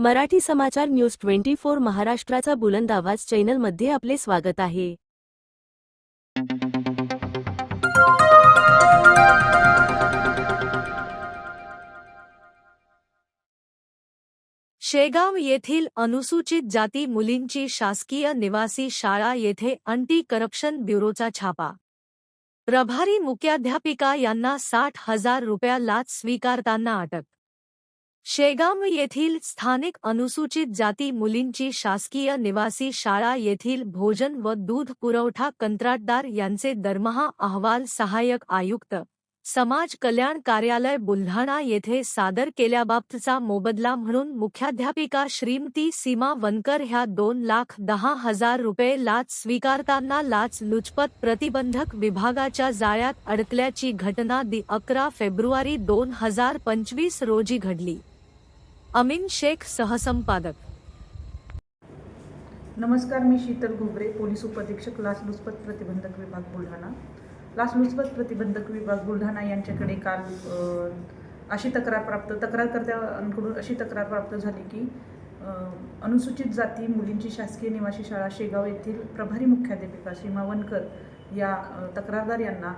मराठी समाचार news twenty four महाराष्ट्राचा बुलंद आवाज चॅनलमध्ये आपले स्वागत आहे. शेगाव येथील अनुसूचित जाती मुलींची शासकीय निवासी शाळा येथे अँटी करप्शन ब्युरोचा छापा. प्रभारी मुख्याध्यापिका यांना साठ हजार रुपया लाच स्वीकारताना अटक. शेगाव येथील स्थानिक अनुसूचित जाती मुलींची शासकीय निवासी शाळा येथील भोजन व दूध पुरवठा कंत्राटदार यांचे दरमहा अहवाल सहाय्यक आयुक्त समाज कल्याण कार्यालय बुलढाणा येथे सादर केल्याबाबतचा मोबदला म्हणून मुख्याध्यापिका श्रीमती सीमा वनकर ह्या दोन लाख दहा हजार रुपये लाच स्वीकारताना लाच लुचपत प्रतिबंधक विभागाच्या जाळ्यात अडकल्याची घटना दि अकरा फेब्रुवारी दोन हजार पंचवीस रोजी घडली. अमीन शेख सहसंपादक. नमस्कार मी शीतल घुबरे पोलीस उपअधीक्षक लाचलुचपत प्रतिबंधक विभाग बुलढाणा. लाचलुचपत प्रतिबंधक विभाग बुलढाणा यांच्याकडे काल अशी तक्रार प्राप्त तक्रारकर्त्यांकडून अशी तक्रार प्राप्त झाली की अनुसूचित जाती मुलींची शासकीय निवासी शाळा शेगाव येथील प्रभारी मुख्याध्यापिका सीमा वनकर या तक्रारदार यांना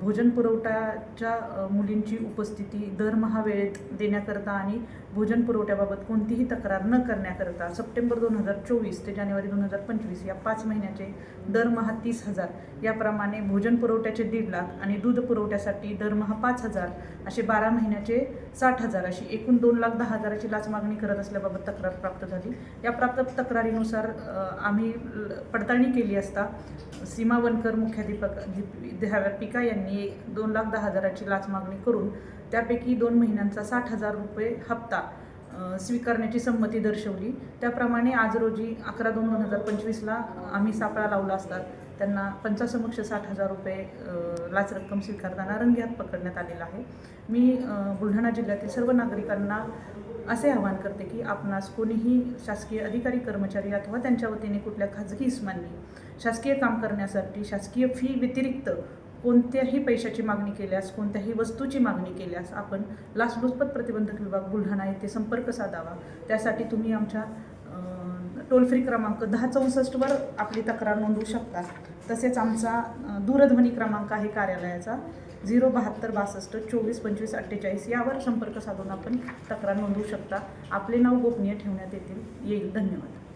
भोजन पुरवठाच्या मुलींची उपस्थिती दरमहा वेळेत देण्याकरता आणि भोजन पुरवठ्याबाबत कोणतीही तक्रार न करण्याकरता सप्टेंबर दोन हजार चोवीस ते जानेवारी दोन हजार पंचवीस या पाच महिन्याचे दरमहा तीस हजार. याप्रमाणे भोजन पुरवठ्याचे दीड लाख आणि दूध पुरवठ्यासाठी दरमहा पाच हजार असे बारा महिन्याचे साठ हजार अशी एकूण दोन लाख दहा हजाराची लाच मागणी करत असल्याबाबत तक्रार प्राप्त झाली. या प्राप्त तक्रारीनुसार आम्ही पडताळणी केली असता सीमा वनकर मुख्याध्यापक अध्यापिका यांनी दोन लाख दहा हजाराची लाच मागणी करून त्यापैकी दोन महिन्यांचा साठ हजार रुपये हप्ता स्वीकारण्याची संमती दर्शवली. त्याप्रमाणे आज रोजी अकरा दोन दोन हजार पंचवीसला आम्ही सापळा लावला असतात त्यांना पंचासमक्ष साठ हजार रुपये लाच रक्कम स्वीकारताना रंगेहात पकडण्यात आलेला आहे. मी बुलढाणा जिल्ह्यातील सर्व नागरिकांना असे आवाहन करते की आपणास कोणीही शासकीय अधिकारी कर्मचारी अथवा त्यांच्या वतीने कुठल्या खाजगी इस्मांनी शासकीय काम करण्यासाठी शासकीय फी व्यतिरिक्त कोणत्याही पैशाची मागणी केल्यास कोणत्याही वस्तूची मागणी केल्यास आपण लाचलुचपत प्रतिबंधक विभाग बुलढाणा येथे संपर्क साधावा. त्यासाठी तुम्ही आमच्या टोल फ्री क्रमांक दहा चौसष्टवर आपली तक्रार नोंदवू शकता. तसेच आमचा दूरध्वनी क्रमांक आहे कार्यालयाचा झिरो बहात्तर बासष्ट चोवीस पंचवीस अठ्ठेचाळीस यावर संपर्क साधून आपण तक्रार नोंदवू शकता. आपले नाव गोपनीय ठेवण्यात येतील. येईल. धन्यवाद.